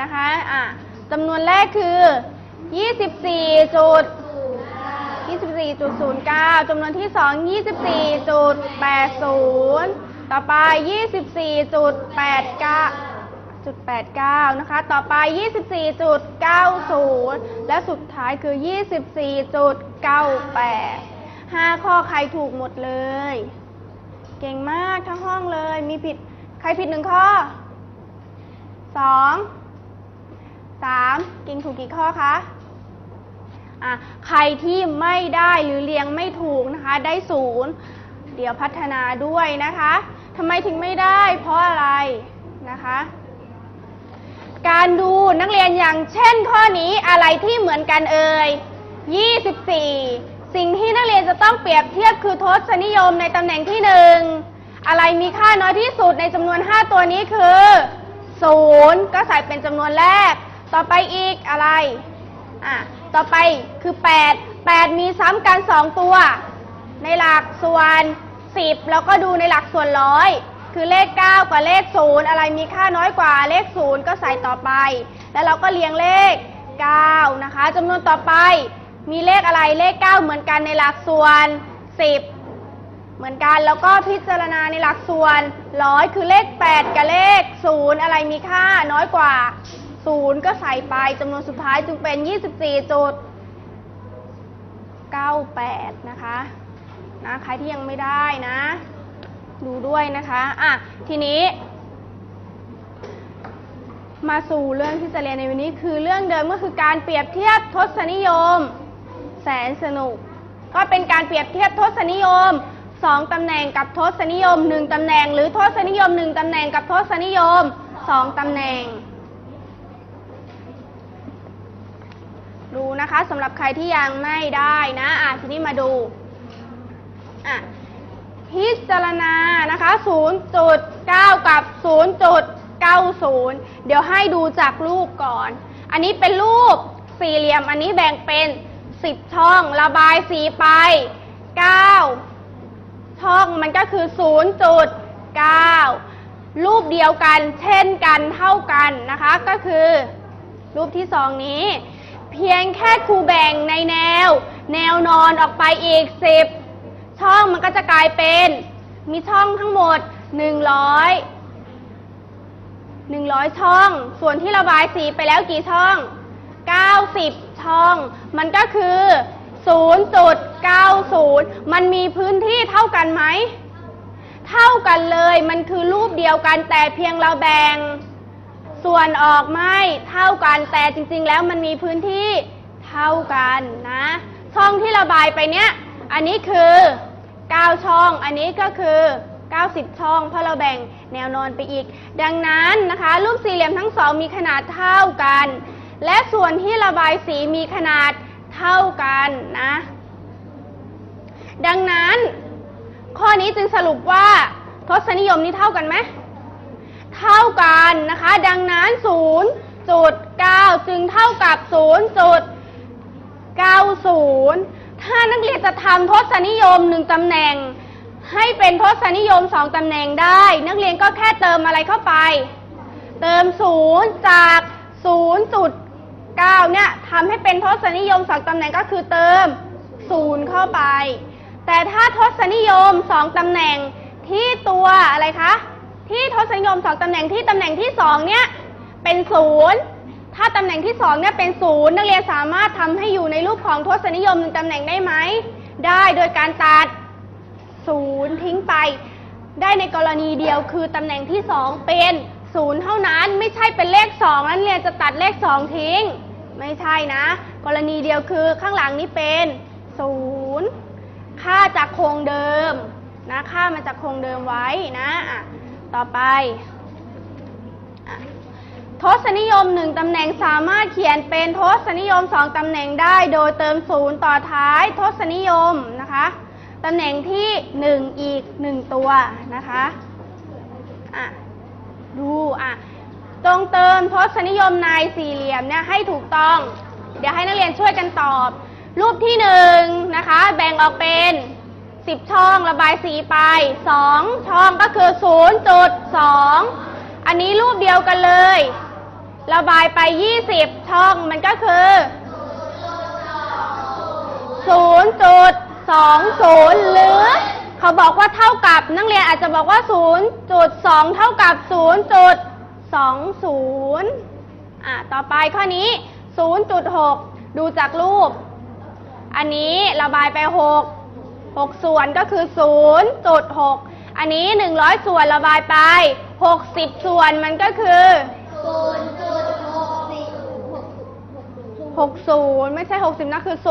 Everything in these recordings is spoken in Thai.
นะคะอะจำนวนแรกคือ 24จุด24.09จำนวนที่ 2 24.80 ต่อไป 24.89จุด89 นะคะ ต่อไป 24.90 และสุดท้ายคือ 24.98 5 ข้อใครถูกหมดเลย เก่งมากทั้งห้องเลย มีผิด ใครผิดหนึ่งข้อส องสามเก่งถูกกี่ข้อคะอะใครที่ไม่ได้หรือเรียงไม่ถูกนะคะ ได้ศูนย์เดี๋ยวพัฒนาด้วยนะคะทำไมถึงไม่ได้ เพราะอะไรนะคะ การดูนักเรียนอย่างเช่นข้อนี้อะไรที่เหมือนกันเอ่ย24 สิ่งที่นักเรียนจะต้องเปรียบเทียบคือทศนิยมในตำแหน่งที่หนึ่งอะไรมีค่าน้อยที่สุดในจำนวน 5 ตัวนี้คือ 0 ก็ใส่เป็นจำนวนแรก ต่อไปอีกอะไร อะ ต่อไปคือ 8 8 มีซ้ำกัน 2 ตัว ในหลักส่วน 10 แล้วก็ดูในหลักส่วนร้อย คือเลข 9กับเลข 0 อะไรมีค่าน้อยกว่าเลข 0 ก็ใส่ต่อไป แล้วเราก็เรียงเลข 9 นะคะจำนวนต่อไป มีเลขอะไรเลข 9 เหมือนกันในหลักส่วน 10 เหมือนกันแล้วก็พิจารณาในหลักส่วนร้อยคือเลข 8 กับเลข 0 อะไรมีค่าน้อยกว่า 0 ก็ใส่ไปจำนวนสุดท้ายจึงเป็น 24จุด98 นะคะนะใครที่ยังไม่ได้นะ ดูด้วยนะคะอะทีนี้ มาสู่เรื่องที่จะเรียนในวันนี้คือเรื่องเดิมก็คือการเปรียบเทียบทศนิยม แสนสนุก ก็เป็นการเปรียบเทียบทศนิยม2ตำแหน่งกับทศนิยม1ตำแหน่ง หรือทศนิยม1ตำแหน่งกับทศนิยม2ตำแหน่ง นะคะสำหรับใครที่ยังไม่ได้นะอะทีนี้มาดูอะพิจารณานะคะ0.9 กับ 0.90 เดี๋ยวให้ดูจากรูปก่อน อันนี้เป็นรูปสี่เหลี่ยม อันนี้แบ่งเป็น 10 ช่อง ระบายสีไป 9 ช่องมันก็คือ 0.9 รูปเดียวกัน เช่นกัน เท่ากันนะคะ ก็คือ รูปที่สองนี้ เพียงแค่ครูแบ่งในแนว แนวนอนออกไปอีก10ช่องมันก็จะกลายเป็น มีช่องทั้งหมด100 100ช่อง ส่วนที่ระบายสีไปแล้วกี่ช่อง90ช่อง มันก็คือ0.90มันมีพื้นที่เท่ากันไหม เท่ากันเลย มันคือรูปเดียวกันแต่เพียงเราแบ่ง ส่วนออกไม่เท่ากัน แต่จริง ๆ แล้วมันมีพื้นที่เท่ากันนะ ช่องที่ระบายไปเนี้ย อันนี้คือ 9 ช่อง อันนี้ก็คือ 90 ช่อง เพราะเราแบ่งแนวนอนไปอีก ดังนั้นนะคะ รูปสี่เหลี่ยมทั้งสองมีขนาดเท่ากัน และส่วนที่ระบายสีมีขนาดเท่ากันนะ ดังนั้น ข้อนี้จึงสรุปว่าทศนิยมนี้เท่ากันไหม เท่ากันนะคะ ดังนั้น 0.9 จึงเท่ากับ 0.90 ถ้านักเรียนจะทำทศนิยม1ตำแหน่ง ให้เป็นทศนิยม2ตำแหน่งได้ นักเรียนก็แค่เติมอะไรเข้าไป เติม 0 จาก 0.9 เนี่ยทำให้เป็นทศนิยม2ตำแหน่งก็คือเติม 0 เข้าไป แต่ถ้าทศนิยม2ตำแหน่งที่ตัวอะไรคะ ที่ทศนิยม2ตำแหน่งที่ตำแหน่งที่2เนี่ยเป็น0ถ้าตำแหน่งที่2เนี่ยเป็น0นักเรียนสามารถทำให้อยู่ในรูปของทศนิยมหนึ่งตำแหน่งได้ไหมได้โดยการตัด0ทิ้งไป ได้ในกรณีเดียวคือตำแหน่งที่2เป็น0เท่านั้นไม่ใช่เป็นเลข2นั้นเรียนจะตัดเลข2ทิ้ง ไม่ใช่นะ กรณีเดียวคือข้างหลังนี้เป็น0ค่าจากโครงเดิมนะค่ามาจากโครงเดิมไว้นะ ต่อไปทศนิยม1ตำแหน่งสามารถเขียนเป็นทศนิยม2ตำแหน่งได้โดยเติม0ต่อท้ายทศนิยมนะคะตำแหน่งที่1อีก1ตัวนะคะอะดูอะจงเติมทศนิยมในสี่เหลี่ยมเนี่ยให้ถูกต้อง เดี๋ยวให้นักเรียนช่วยกันตอบ รูปที่หนึ่งนะคะ แบ่งออกเป็น10ช่องระบายสีไป2ช่อง คือ 0.2 อันนี้รูปเดียวกันเลย ระบายไป 20 ช่องมันก็คือ 0.20 หรือเขาบอกว่าเท่ากับนักเรียนอาจจะบอกว่า 0.2 เท่ากับ 0.20 อะ ต่อไปข้อนี้ 0.6 ดูจากรูป อันนี้ระบายไป 6 6 ส่วนก็คือ 0.6 อันนี้ 100 ส่วนระบายไป 60 ส่วนมันก็คือ 60 ไม่ใช่ 60 นะคือ 0.60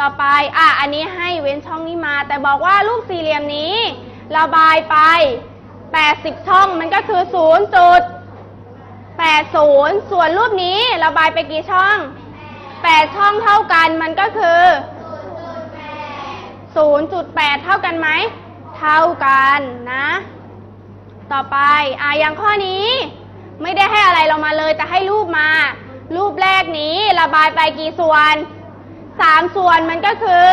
ต่อไป อะ อันนี้ให้เว้นช่องนี้มา แต่บอกว่ารูปสี่เหลี่ยมนี้ ระบายไป 80 ช่องมันก็คือ 0.80 ส่วนรูปนี้ระบายไปกี่ช่อง 8 ช่องเท่ากันมันก็คือ 0.8 เท่ากันไหม เท่ากันนะ ต่อไปอะอย่างข้อนี้ ไม่ได้ให้อะไรเรามาเลย แต่ให้รูปมา รูปแรกนี้ระบายไปกี่ส่วน 3 ส่วนมันก็คือ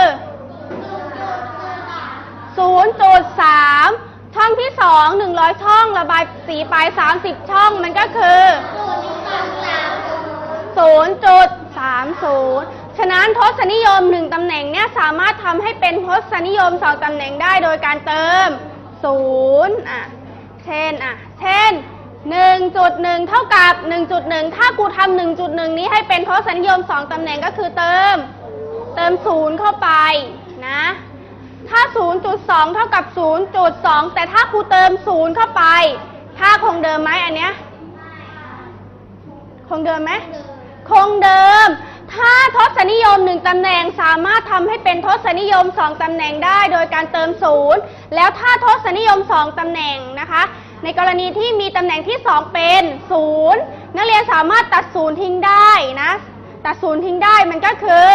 0.3 ช่องที่ 2 100 ช่อง ระบายสีไป 30 ช่องมันก็คือ 0. 30 ฉะนั้นทศนิยม 1 ตำแหน่งเนี่ยสามารถทำให้เป็นทศนิยม 2 ตำแหน่งได้โดยการเติม 0 อะ เช่น อะ เช่น 1.1 เท่ากับ 1.1 ถ้ากูทำ1.1 นี้ให้เป็นทศนิยม 2 ตำแหน่งก็คือเติม เติม 0 เข้าไปนะ ถ้า 0.2 เท่ากับ 0.2 แต่ถ้าครูเติม 0 เข้าไป ค่าคงเดิมไหมอันเนี้ยคงเดิมไหม คงเดิม ถ้าทศนิยม1ตำแหน่งสามารถทำให้เป็นทศนิยม2ตำแหน่งได้โดยการเติม0แล้วถ้าทศนิยม2ตำแหน่งนะคะ ในกรณีที่มีตำแหน่งที่2เป็น0นักเรียนสามารถตัด0ทิ้งได้นะ ตัด0ทิ้งได้มันก็คือ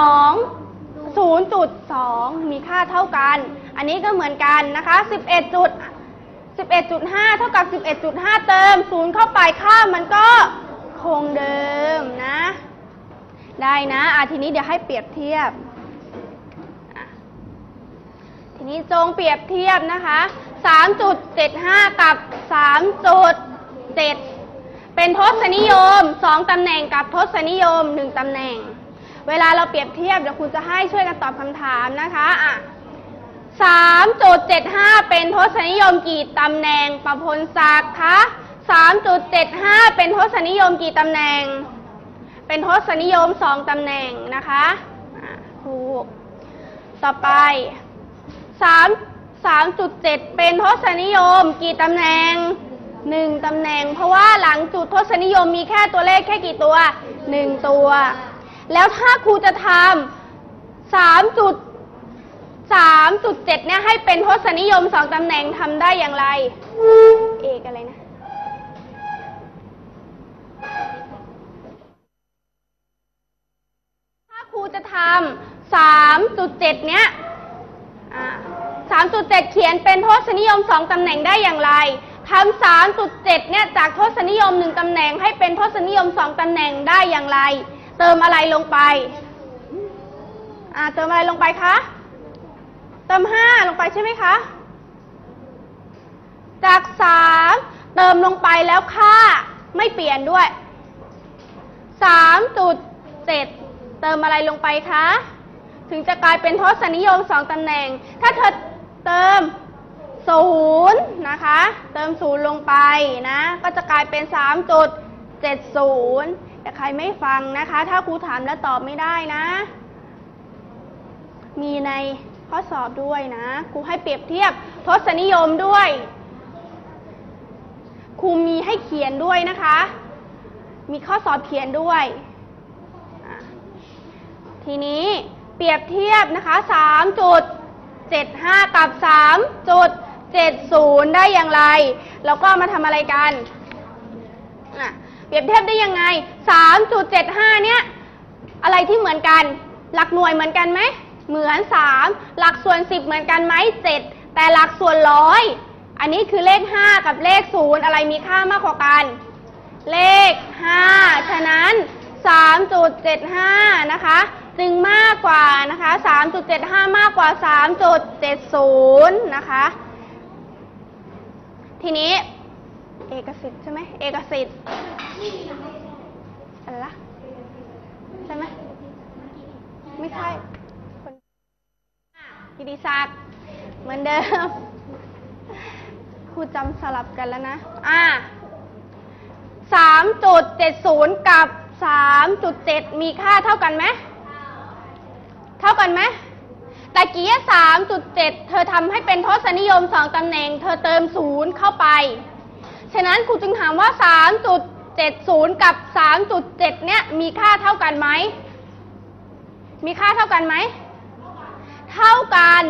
2 0.2มีค่าเท่ากัน อันนี้ก็เหมือนกันนะคะ11จุด11.5 เท่ากับ 11.5 เติม 0 เข้าไปค่ามันก็ คงเดิมนะ ได้นะอะทีนี้เดี๋ยวให้เปรียบเทียบ ทีนี้จงเปรียบเทียบนะคะ 3.75 กับ 3.7 เป็นทศนิยม 2 ตำแหน่งกับทศนิยม 1 ตำแหน่ง เวลาเราเปรียบเทียบเดี๋ยวครูจะให้ช่วยกันตอบคำถามนะคะอะ3.75 เป็นทศนิยมกี่ตำแหน่งประพลศักดิ์คะ 3.75 เป็นทศนิยมกี่ตำแหน่ง เป็นทศนิยม 2 ตำแหน่งนะคะถูก ต่อไป 3 3.7 เป็นทศนิยมกี่ตำแหน่ง 1 ตำแหน่ง เพราะว่าหลังจุดทศนิยมมีแค่ตัวเลขแค่กี่ตัว 1 ตัว แล้วถ้าครูจะทำ3จุด3.7เนี่ยให้เป็นทศนิยม 2 ตำแหน่งทำได้อย่างไร เอกอะไรนะ รูจะทำ3.7เนี้ยอ่า3.7เขียนเป็นทศนิยม2ตำแหน่งได้อย่างไรทำ3.7เนี่ยจากทศนิยม1ตำแหน่งให้เป็นทศนิยม2ตำแหน่งได้อย่างไร เติมอะไรลงไป อ่าเติมอะไรลงไปคะ เติม5ลงไปใช่ไหมคะ จาก3เติมลงไปแล้วค่าไม่เปลี่ยนด้วย3.7เติมอะไรลงไปคะ ถึงจะกลายเป็นทศนิยม2ตำแหน่ง ถ้าเธอเติม0นย์นะคะ เติม0ลงไปนะ ก็จะกลายเป็น3.70แต่ใครไม่ฟังนะคะ ถ้าครูถามแล้วตอบไม่ได้นะ มีในข้อสอบด้วยนะครูให้เปรียบเทียบทศนิยมด้วยครูมีให้เขียนด้วยนะคะ มีข้อสอบเขียนด้วย ทีนี้เปรียบเทียบนะคะ3.75 กับ3.70 ได้อย่างไรเราก็มาทำอะไรกันเปรียบเทียบได้ยังไง 3.75 เนี่ย อะไรที่เหมือนกัน หลักหน่วยเหมือนกันไหม เหมือน 3 หลักส่วน 10 เหมือนกันไหม 7 แต่หลักส่วนร้อย อันนี้คือเลข 5 กับเลข 0 อะไรมีค่ามากกว่ากัน เลข 5 ฉะนั้น 3.75 นะคะ จึงมากกว่านะคะ 3.75 มากกว่า 3.70 นะคะ ทีนี้ เอกสิทธิ์ใช่ไหมเอกสิทธิ์อะไรละใช่ไหมไม่ใช่คนกิติศักดิ์เหมือนเดิมครูจำสลับกันแล้วนะ อ่าสามจุดเจ็ดศูนย์กับสามจุดเจ็ดมีค่าเท่ากันไหม เท่ากันไหมตะกี้สามจุดเจ็ดเธอทำให้เป็นทศนิยมสองตำแหน่ง เธอเติมศูนย์เข้าไป ฉะนั้นครูจึงถามว่าสามจุดเจ็ดศูนย์กับสามจุดเจ็ดเนี่ยมีค่าเท่ากันไหม มีค่าเท่ากันไหม เท่ากัน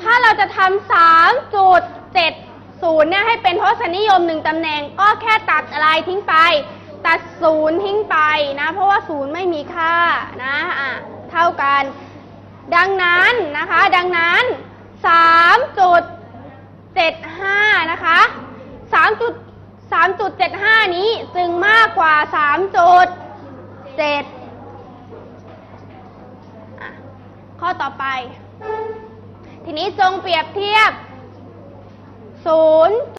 ถ้าเราจะทำสามจุดเจ็ดศูนย์เนี่ยให้เป็นทศนิยมหนึ่งตำแหน่ง ก็แค่ตัดอะไรทิ้งไป ตัดศูนย์ทิ้งไปนะ เพราะว่าศูนย์ไม่มีค่านะอะเท่ากัน ดังนั้นนะคะ ดังนั้นสามจุดเจ็ดห้านะคะสามจุดสามจุดเจ็ดห้านี้จึงมากกว่าสามจุดเจ็ดข้อต่อไป ทีนี้จงเปรียบเทียบ 0